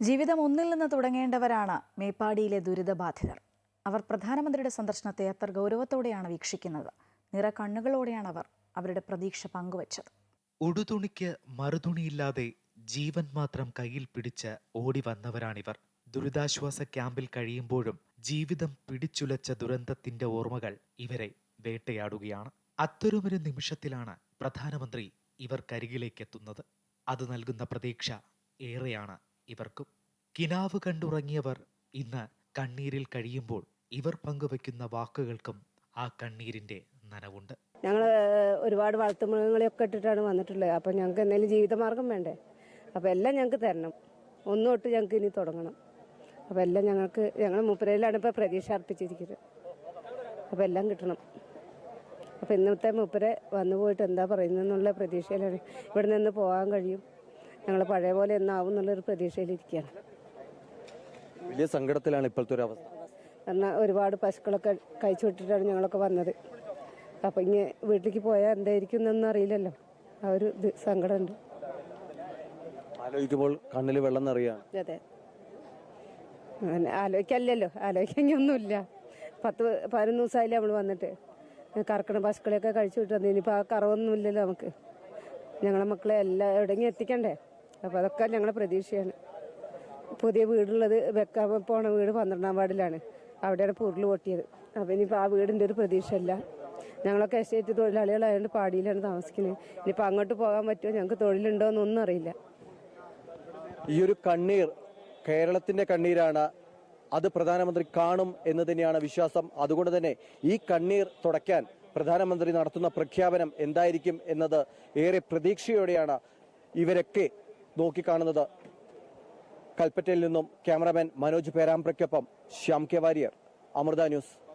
ജീവിതം ഒന്നിൽ നിന്ന് തുടങ്ങേണ്ടവരാണ് മേപ്പാടിയിലെ ദുരിതബാധിതർ. അവർ പ്രധാനമന്ത്രിയുടെ സന്ദർശനത്തെ അത്ര ഗൗരവത്തോടെയാണ് വീക്ഷിക്കുന്നത്. നിറ കണ്ണുകളോടെയാണ് അവർ അവരുടെ പ്രതീക്ഷ പങ്കുവച്ചത്. ഉടുതുണിക്ക് മറുതുണിയില്ലാതെ ജീവൻ മാത്രം കയ്യിൽ പിടിച്ച് ഓടി വന്നവരാണിവർ. ദുരിതാശ്വാസ ക്യാമ്പിൽ കഴിയുമ്പോഴും ജീവിതം പിടിച്ചുലച്ച ദുരന്തത്തിന്റെ ഓർമ്മകൾ ഇവരെ വേട്ടയാടുകയാണ്. അത്തരമൊരു നിമിഷത്തിലാണ് പ്രധാനമന്ത്രി ഇവർക്കരികിലേക്ക് എത്തുന്നത് അത് നൽകുന്ന പ്രതീക്ഷ ഏറെയാണ് ഇവർക്കും കിനാവ് കണ്ടുറങ്ങിയവർ ഇന്ന് കണ്ണീരിൽ കഴിയുമ്പോൾ ഇവർ പങ്കുവെക്കുന്ന വാക്കുകൾക്കും ആ കണ്ണീരിന്റെ നനവുണ്ട്. ഞങ്ങൾ ഒരുപാട് വളർത്തുമൃഗങ്ങളെയൊക്കെ ഇട്ടിട്ടാണ് വന്നിട്ടുള്ളത്. അപ്പം ഞങ്ങൾക്ക് എന്തെങ്കിലും ജീവിതമാർഗം വേണ്ടേ? അപ്പോൾ എല്ലാം ഞങ്ങൾക്ക് തരണം. ഒന്നോട്ട് ഞങ്ങൾക്ക് ഇനി തുടങ്ങണം. അപ്പോൾ എല്ലാം ഞങ്ങൾക്ക് ഞങ്ങൾ മുപ്പരയിലാണ് ഇപ്പോൾ പ്രതീക്ഷ അർപ്പിച്ചിരിക്കുന്നത്. അപ്പോൾ എല്ലാം കിട്ടണം. അപ്പോൾ ഇന്നത്തെ മുപ്പരെ വന്നു പോയിട്ട് എന്താ പറയുന്നതെന്നുള്ള പ്രതീക്ഷയിലാണ് ഇവിടെ നിന്ന് പോകാൻ കഴിയും. ഞങ്ങൾ പഴയ പോലെ എന്നാവും എന്നുള്ളൊരു പ്രതീക്ഷയിലിരിക്കുകയാണ്. വലിയ സങ്കടത്തിലാണ് ഇപ്പോഴത്തെ ഒരു അവസ്ഥ. കാരണം ഒരുപാട് പശുക്കളൊക്കെ കഴിച്ചു വിട്ടിട്ടാണ് ഞങ്ങളൊക്കെ വന്നത്. അപ്പം ഇങ്ങനെ വീട്ടിലേക്ക് പോയാൽ എന്തായിരിക്കും എന്നൊന്നും അറിയില്ലല്ലോ. ആ ഒരു ഇത് സങ്കടമുണ്ട്. ആലോചിക്കുമ്പോൾ കണ്ണിൽ വെള്ളം നിറയാണ്. അതെ. അങ്ങനെ ആലോചിക്കല്ലല്ലോ. പത്ത് പതിനൊന്ന് ദിവസമായില്ലേ നമ്മൾ വന്നിട്ട്. കറക്കണ പശുക്കളെയൊക്കെ കഴിച്ചു വിട്ടു ഇനിയിപ്പോൾ ആ കറവൊന്നും ഇല്ലല്ലോ നമുക്ക്. ഞങ്ങളെ മക്കളെ എല്ലാം എവിടെയെങ്കിലും എത്തിക്കണ്ടേ? അപ്പോൾ അതൊക്കെ ഞങ്ങൾ പ്രതീക്ഷയാണ്. പുതിയ വീടുള്ളത് വെക്കാൻ പോണ വീട് പന്ത്രണ്ടാം വാർഡിലാണ്. അവിടെയാണ് പൊരുൾ പൊട്ടിയത്. അപ്പം ഇനിയിപ്പോൾ ആ വീടിന്റെ ഒരു പ്രതീക്ഷയല്ല. ഞങ്ങളൊക്കെ എസ്റ്റേറ്റ് തൊഴിലാളികളായതുകൊണ്ട് പാടിയിലാണ് താമസിക്കുന്നത് ഇനിയിപ്പോൾ അങ്ങോട്ട് പോകാൻ പറ്റുമോ ഞങ്ങൾക്ക് തൊഴിലുണ്ടോ എന്നൊന്നും അറിയില്ല. ഈ ഒരു കണ്ണീർ കേരളത്തിന്റെ കണ്ണീരാണ്. അത് പ്രധാനമന്ത്രി കാണും എന്ന് തന്നെയാണ് വിശ്വാസം. അതുകൊണ്ട് തന്നെ ഈ കണ്ണീർ തുടയ്ക്കാൻ പ്രധാനമന്ത്രി നടത്തുന്ന പ്രഖ്യാപനം എന്തായിരിക്കും എന്നത് ഏറെ പ്രതീക്ഷയോടെയാണ് ഇവരൊക്കെ നോക്കിക്കാണുന്നത്. കൽപ്പറ്റയിൽ നിന്നും ക്യാമറാമാൻ മനോജ് പേരാമ്പ്രയ്ക്കൊപ്പം ശ്യാം കെ വാര്യർ. അമൃത ന്യൂസ്.